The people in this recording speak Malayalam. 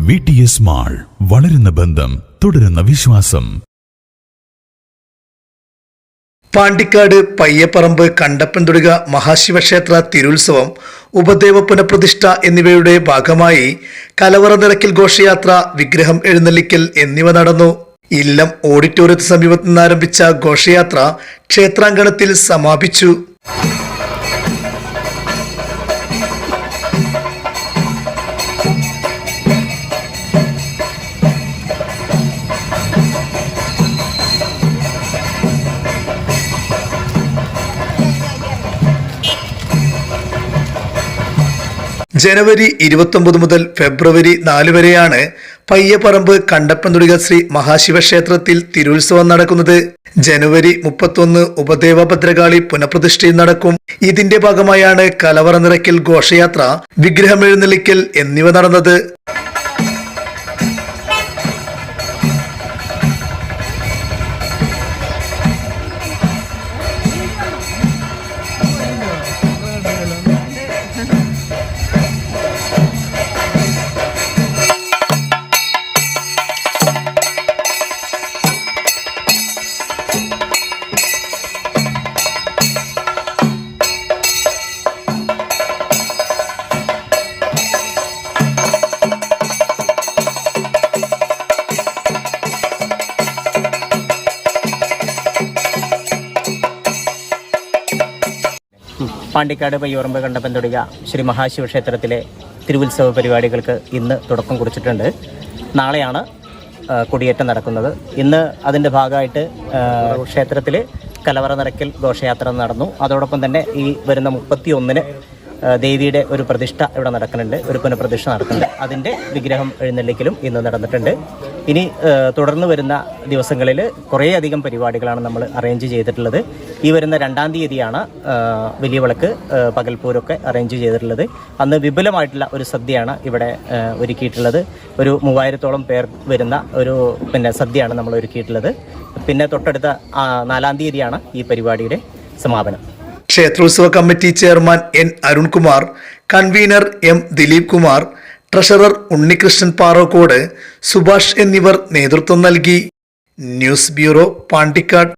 വി ടി എസ് മാൾ വളരുന്ന ബന്ധം തുടരുന്ന വിശ്വാസം. പാണ്ടിക്കാട് പയ്യപ്പറമ്പ് കണ്ടപ്പൻതുടുക മഹാശിവക്ഷേത്ര തിരുത്സവം ഉപദേവ പുനഃപ്രതിഷ്ഠ എന്നിവയുടെ ഭാഗമായി കലവറ നിറയ്ക്കൽ ഘോഷയാത്ര വിഗ്രഹം എഴുന്നള്ളിക്കൽ എന്നിവ നടന്നു. ഇല്ലം ഓഡിറ്റോറിയത്തിന് സമീപത്ത് നിന്ന് ആരംഭിച്ച ഘോഷയാത്ര ക്ഷേത്രാങ്കണത്തിൽ സമാപിച്ചു. ജനുവരി ഇരുപത്തൊമ്പത് മുതൽ ഫെബ്രുവരി നാല് വരെയാണ് പയ്യപ്പറമ്പ് കണ്ടപ്പൻതുടിക ശ്രീ മഹാശിവക്ഷേത്രത്തിൽ തിരുത്സവം നടക്കുന്നത്. ജനുവരി മുപ്പത്തൊന്ന് ഉപദേവ ഭദ്രകാളി പുനഃപ്രതിഷ്ഠയും നടക്കും. ഇതിന്റെ ഭാഗമായാണ് കലവറ നിറയ്ക്കൽ ഘോഷയാത്ര വിഗ്രഹമെഴുന്നള്ളിക്കൽ എന്നിവ നടന്നത്. പാണ്ടിക്കാട് പയ്യോറമ്പ് കണ്ടപ്പൻ തുടങ്ങിയ ശ്രീ മഹാശിവ ക്ഷേത്രത്തിലെ തിരുവുത്സവ പരിപാടികൾക്ക് ഇന്ന് തുടക്കം കുറിച്ചിട്ടുണ്ട്. നാളെയാണ് കുടിയേറ്റം നടക്കുന്നത്. ഇന്ന് അതിന്റെ ഭാഗമായിട്ട് ക്ഷേത്രത്തിൽ കലവറ നിറയ്ക്കൽ ഘോഷയാത്ര നടന്നു. അതോടൊപ്പം തന്നെ ഈ വരുന്ന മുപ്പത്തി ഒന്നിന് ദേവിയുടെ ഒരു പ്രതിഷ്ഠ ഇവിടെ നടക്കുന്നുണ്ട്. ഒരു പുനഃപ്രതിഷ്ഠ നടക്കുന്നുണ്ട്. അതിന്റെ വിഗ്രഹം എഴുന്നള്ളിക്കലും ഇന്ന് നടന്നിട്ടുണ്ട്. ഇനി തുടർന്ന് വരുന്ന ദിവസങ്ങളിൽ കുറേയധികം പരിപാടികളാണ് നമ്മൾ അറേഞ്ച് ചെയ്തിട്ടുള്ളത്. ഈ വരുന്ന രണ്ടാം തീയതിയാണ് വലിയ വിളക്ക് പകൽപ്പൂരൊക്കെ അറേഞ്ച് ചെയ്തിട്ടുള്ളത്. അന്ന് വിപുലമായിട്ടുള്ള ഒരു സദ്യയാണ് ഇവിടെ ഒരുക്കിയിട്ടുള്ളത്. ഒരു മൂവായിരത്തോളം പേർ വരുന്ന ഒരു പിന്നെ സദ്യയാണ് നമ്മൾ ഒരുക്കിയിട്ടുള്ളത്. പിന്നെ തൊട്ടടുത്ത നാലാം തീയതിയാണ് ഈ പരിപാടിയുടെ സമാപനം. ക്ഷേത്രോത്സവ committee chairman N Arunkumar convener M Dileep Kumar treasurer Unnikrishnan Parokkode Subhash എന്നിവർ നേതൃത്വം നൽകി. News bureau Pandikkad.